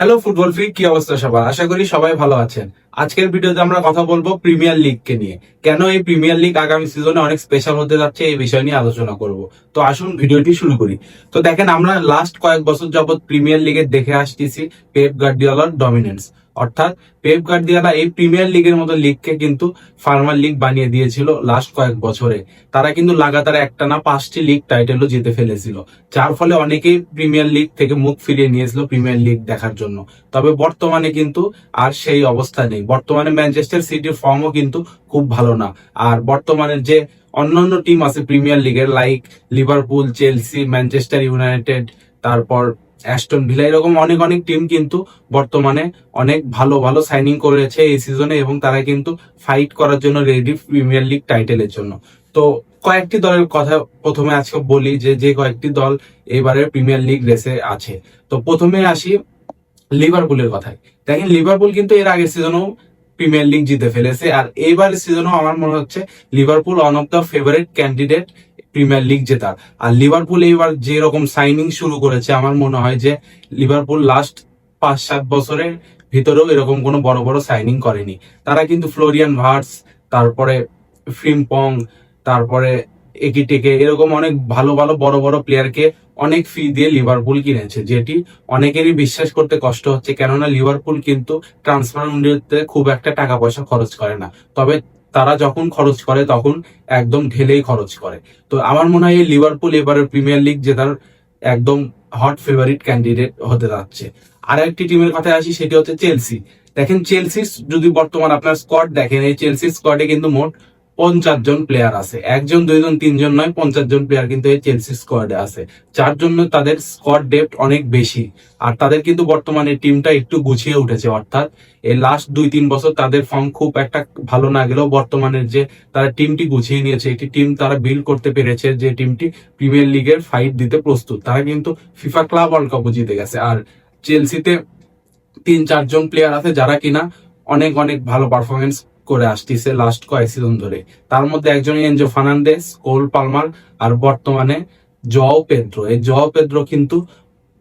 Hello football free কি অবস্থা সবার? আশা করি সবাই ভালো আছেন। আজকের ভিডিওতে আমরা কথা বলব প্রিমিয়ার লিগকে নিয়ে। কেন এই প্রিমিয়ার লিগ আগামী সিজনে অনেক স্পেশাল হতে যাচ্ছে এই বিষয় নিয়ে আলোচনা করব। তো আসুন ভিডিওটি শুরু করি। তো দেখেন, আমরা লাস্ট কয়েক বছর যাবৎ প্রিমিয়ার লিগে দেখে আসতেছি পেপ গার্ডিওলার ডমিনেন্স অর্থাৎ পেপ গার্দিয়ালা এই প্রিমিয়ার লিগের মতো লিগকে কিন্তু ফার্মার লিগ বানিয়ে দিয়েছিল লাস্ট কয়েক বছরে। তারা কিন্তু লাগাতার একটা না পাঁচটি লিগ টাইটেলও জিতে ফেলেছিল, যার ফলে অনেকেই প্রিমিয়ার লিগ থেকে মুখ ফিরিয়ে নিয়েছিল প্রিমিয়ার লিগ দেখার জন্য। তবে বর্তমানে কিন্তু আর সেই অবস্থা নেই। বর্তমানে ম্যানচেস্টার সিটির ফর্মও কিন্তু খুব ভালো না। আর বর্তমানে যে অন্যান্য টিম আছে প্রিমিয়ার লিগের like Liverpool Chelsea Manchester United তারপর অ্যাস্টন ভিলা এরকম অনেক অনেক টিম কিন্তু বর্তমানে অনেক ভালো ভালো সাইনিং করেছে এই সিজনে এবং তারা কিন্তু ফাইট করার জন্য রেডি প্রিমিয়ার লিগ টাইটেলের জন্য। তো কয়েকটি দলের কথা প্রথমে আজকে বলি যে যে কয়েকটি দল এবারে প্রিমিয়ার লিগ রেসে আছে। তো প্রথমে আসি লিভারপুলের কথায়। দেখেন লিভারপুল কিন্তু এর আগের সিজনেও প্রিমিয়ার লিগ জিতে ফেলেছে। আর এইবার সিজনেও আমার মনে হচ্ছে Liverpool one of the favourite candidate premier league জেতার। আর লিভারপুল এইবার যে রকম সাইনিং শুরু করেছে, আমার মনে হয় যে লিভারপুল লাস্ট পাঁচ, সাত বছরের ভিতরেও এরকম কোনো বড় বড় সাইনিং করেনি। তারা কিন্তু ফ্লোরিয়ান ভার্স তারপরে ফ্রিমপং তারপরে একিটেকে এরকম অনেক ভালো ভালো, বড় বড় প্লেয়ারকে অনেক ফি দিয়ে লিভারপুল কিনেছে, যেটি অনেকেরই বিশ্বাস করতে কষ্ট হচ্ছে। কেননা লিভারপুল কিন্তু ট্রান্সফার খুব একটা টাকা পয়সা খরচ করে না। তবে তারা যখন খরচ করে, তখন একদম ঢেলেই খরচ করে। তো আমার মনে হয় লিভারপুল এবারের প্রিমিয়ার লিগ জেতার একদম হট ফেভারিট ক্যান্ডিডেট হতে যাচ্ছে। আর একটি টিমের কথায় আসি, সেটি হচ্ছে চেলসি দেখেন চেলসি যদি বর্তমান আপনার স্কোয়াড দেখেন, এই চেলসি স্কোয়াডে কিন্তু মোট পঞ্চাশ জন প্লেয়ার আছে। একজন, দুইজন, তিনজন নয়, পঞ্চাশ জন প্লেয়ার কিন্তু এই চেলসি স্কোয়াডে আছে। যার জন্য তাদের স্কোয়াড ডেপথ অনেক বেশি। আর তাদের কিন্তু বর্তমানে টিমটা একটু গুছিয়ে উঠেছে, অর্থাৎ এই লাস্ট দুই, তিন বছর তাদের ফর্ম খুব একটা ভালো না গেলেও বর্তমানের যে তারা টিমটি গুছিয়ে নিয়েছে, একটি টিম তারা বিল্ড করতে পেরেছে, যে টিমটি প্রিমিয়ার লিগের ফাইট দিতে প্রস্তুত। তারা কিন্তু ফিফা ক্লাব ওয়ার্ল্ড কাপও জিতে গেছে। আর চেলসিতে তিন, চারজন প্লেয়ার আছে যারা কিনা অনেক অনেক ভালো পারফরমেন্স করে আসতেছে লাস্ট কয়েক সিজন ধরে। তার মধ্যে একজন এনজো ফার্নান্ডেস কোল পালমার আর বর্তমানে জও পেদ্রো। এই জও পেদ্রো কিন্তু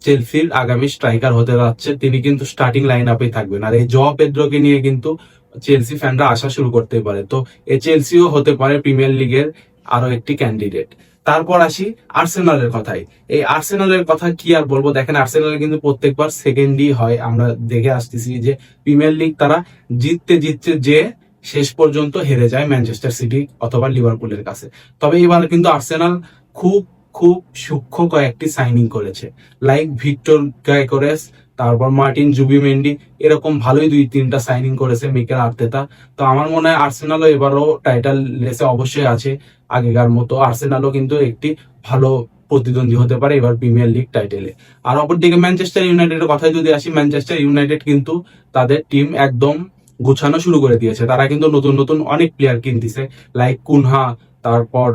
চেলসির আগামী স্ট্রাইকার হতে যাচ্ছে। তিনি কিন্তু স্টার্টিং লাইন আপে থাকবেন। আর এই জও পেদ্রোকে নিয়ে কিন্তু চেলসি ফ্যানরা আসা শুরু করতে পারে। তো এই চেলসিও হতে পারে প্রিমিয়ার লিগের আরও একটি ক্যান্ডিডেট তারপর আসি আর্সেনালের কথায়। এই আর্সেনালের কথা কি আর বলব? দেখেন আর্সেনালের কিন্তু প্রত্যেকবার সেকেন্ডই হয়। আমরা দেখে আসতেছি যে প্রিমিয়ার লিগ তারা জিততে জিততে যে শেষ পর্যন্ত হেরে যায় ম্যানচেস্টার সিটি অথবা লিভারপুলের কাছে। তবে এবার কিন্তু আর্সেনাল খুব খুব সূক্ষ্ম কয়েকটি সাইনিং করেছে। লাইক ভিক্টর গাইকোরেস তারপর মার্টিন জুবিমেন্ডি এরকম ভালোই দুই তিনটা সাইনিং করেছে মিকেল আর্তেতা তো আমার মনে হয় আর্সেনালও এবারও টাইটেল রেসে অবশ্যই আছে। আগেকার মতো আর্সেনালও কিন্তু একটি ভালো প্রতিদ্বন্দ্বী হতে পারে এবার প্রিমিয়ার লিগ টাইটেলে আর অপরদিকে ম্যানচেস্টার ইউনাইটেডের কথায় যদি আসি ম্যানচেস্টার ইউনাইটেড কিন্তু তাদের টিম একদম গুছানো শুরু করে দিয়েছে। তারা কিন্তু নতুন নতুন অনেক প্লেয়ার কিনতেছে লাইক কুনহা, তারপর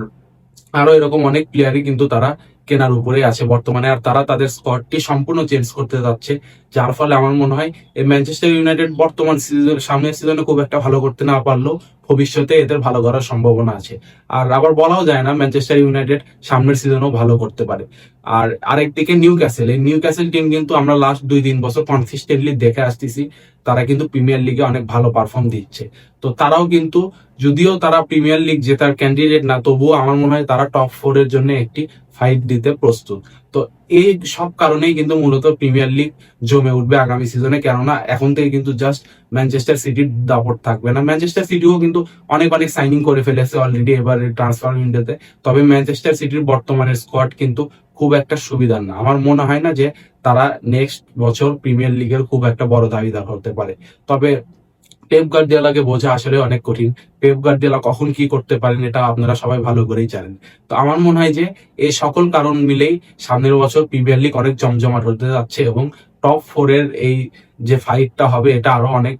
আরও এরকম অনেক প্লেয়ারই কিন্তু তারা কেনার উপরে আছে বর্তমানে। আর তারা তাদের স্কোয়াডটি সম্পূর্ণ চেঞ্জ করতে যাচ্ছে, যার ফলে আমার মনে হয় এই ম্যানচেস্টার ইউনাইটেড বর্তমান সিজন সামনের সিজনে খুব একটা ভালো করতে না পারলেও ভবিষ্যতে এদের ভালো করার সম্ভাবনা আছে। আর আবার বলাও যায় না ম্যানচেস্টার ইউনাইটেড সামনের সিজনেও ভালো করতে পারে। আর আরেকদিকে নিউ ক্যাসেল এই নিউ ক্যাসেল টিম কিন্তু আমরা লাস্ট দুই তিন বছর কনসিস্টেন্টলি দেখে আসতেছি, তারা কিন্তু প্রিমিয়ার লিগে অনেক ভালো পারফর্ম দিচ্ছে। তো তারাও কিন্তু, যদিও তারা প্রিমিয়ার লিগ জেতার ক্যান্ডিডেট না, তবুও আমার মনে হয় তারা টপ ফোর এর জন্য একটি ফাইট দিতে প্রস্তুত। তো এই সব কারণেই কিন্তু মূলত প্রিমিয়ার লিগ জমে উঠবে আগামী সিজনে কেননা এখন থেকে কিন্তু জাস্ট ম্যানচেস্টার সিটির দাপট থাকবে না। ম্যানচেস্টার সিটিও কিন্তু অনেক অনেক সাইনিং করে ফেলেছে অলরেডি এবারে ট্রান্সফার উইন্ডোতে তবে ম্যানচেস্টার সিটির বর্তমানের স্কোয়াড কিন্তু খুব একটা সুবিধার না। আমার মনে হয় না যে তারা নেক্সট বছর প্রিমিয়ার লিগের খুব একটা বড় দাবিদার হতে পারে। তবে পেপ গার্দিওলাকে বোঝা আসলে অনেক কঠিন। পেপ গার্দিওলা কখন কি করতে পারেন এটা আপনারা সবাই ভালো করেই জানেন। তো আমার মনে হয় যে এই সকল কারণ মিলেই সামনের বছর প্রিমিয়ার লিগ অনেক জমজমাট হতে যাচ্ছে এবং টপ ফোর এর এই যে ফাইটটা হবে, এটা আরও অনেক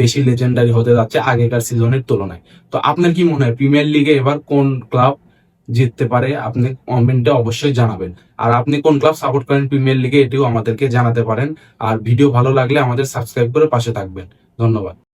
বেশি লেজেন্ডারি হতে যাচ্ছে আগেকার সিজনের তুলনায়। তো আপনার কি মনে হয় প্রিমিয়ার লিগে এবার কোন ক্লাব জিততে পারে? আপনি কমেন্টে অবশ্যই জানাবেন। আর আপনি কোন ক্লাব সাপোর্ট করেন প্রিমিয়ার লিগে এটিও আমাদেরকে জানাতে পারেন। আর ভিডিও ভালো লাগলে আমাদের সাবস্ক্রাইব করে পাশে থাকবেন। ধন্যবাদ।